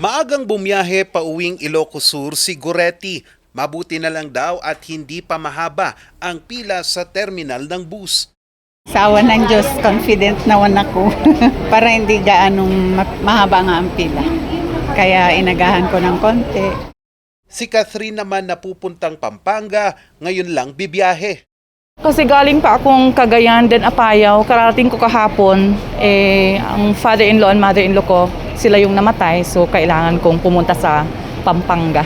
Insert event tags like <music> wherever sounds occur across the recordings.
Maagang bumiyahe pa uwing Ilocos Sur si Goretti. Mabuti na lang daw at hindi pa mahaba ang pila sa terminal ng bus. Sa awa ng Diyos, confident naman ako <laughs> para hindi gaanong ma- mahaba nga ang pila. Kaya inagahan ko ng konti. Si Catherine naman na pupuntang Pampanga, ngayon lang bibiyahe. Kasi galing pa akong Cagayan, then Apayao, kararating ko kahapon, eh, ang father-in-law and mother-in-law ko, sila yung namatay, so kailangan kong pumunta sa Pampanga.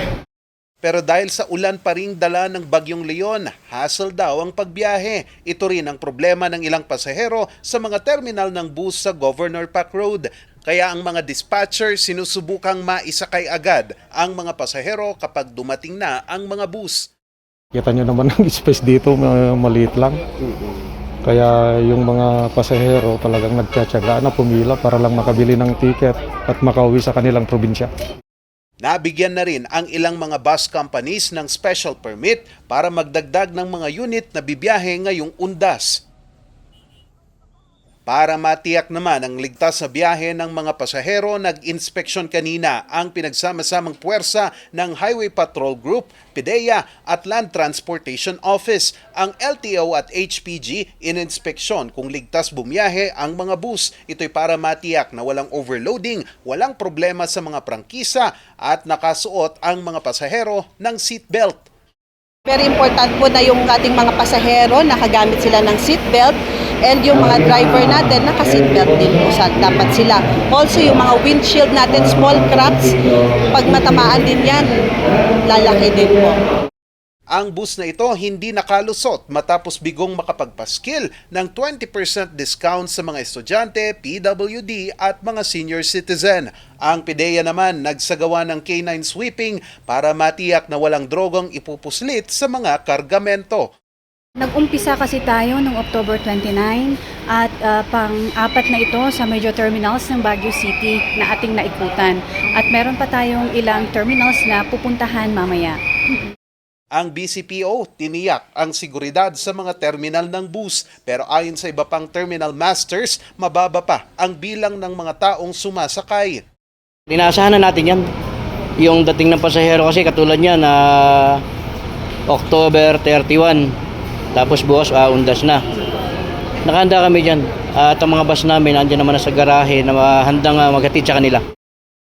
Pero dahil sa ulan pa ring dala ng Bagyong Leon, hassle daw ang pagbiyahe. Ito rin ang problema ng ilang pasahero sa mga terminal ng bus sa Governor Park Road. Kaya ang mga dispatcher sinusubukang maisakay agad ang mga pasahero kapag dumating na ang mga bus. Kita nyo naman ang <laughs> space dito, ma- maliit lang. Kaya yung mga pasahero talagang nagtsatsaga na pumila para lang makabili ng ticket at makauwi sa kanilang probinsya. Nabigyan na rin ang ilang mga bus companies ng special permit para magdagdag ng mga unit na bibiyahe ngayong undas. Para matiyak naman ang ligtas na biyahe ng mga pasahero, nag-inspeksyon kanina ang pinagsama-samang puwersa ng Highway Patrol Group, PIDEA at Land Transportation Office. Ang LTO at HPG ininspeksyon kung ligtas bumiyahe ang mga bus. Ito'y para matiyak na walang overloading, walang problema sa mga prangkisa at nakasuot ang mga pasahero ng seatbelt. Very important po na yung ating mga pasahero nakagamit sila ng seatbelt and yung mga driver natin naka-seatbelt din po sa dapat sila. Also yung mga windshield natin, small cracks, pag matamaan din yan, lalaki din po. Ang bus na ito hindi nakalusot matapos bigong makapagpaskil ng 20% discount sa mga estudyante, PWD at mga senior citizen. Ang PIDEA naman nagsagawa ng K9 sweeping para matiyak na walang drogong ipupuslit sa mga kargamento. Nag-umpisa kasi tayo noong October 29 at ah, pang-apat na ito sa major terminals ng Baguio City na ating naikutan. At meron pa tayong ilang terminals na pupuntahan mamaya. Ang BCPO tiniyak ang seguridad sa mga terminal ng bus pero ayon sa iba pang terminal masters, mababa pa ang bilang ng mga taong sumasakay. Inaasahan na natin yan. Yung dating ng pasahero kasi katulad niya na October 31. Tapos bukas ah, undas na. Nakahanda kami dyan. At ang mga bus namin andyan naman na sa garahe na ah, handang uh, maghatid sa kanila.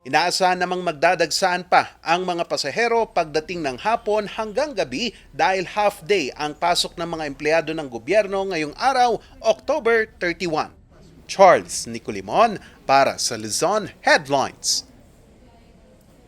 Inaasahan namang magdadagsaan pa ang mga pasahero pagdating ng hapon hanggang gabi dahil half day ang pasok ng mga empleyado ng gobyerno ngayong araw, October 31. Charles Nicolimon para sa Luzon Headlines.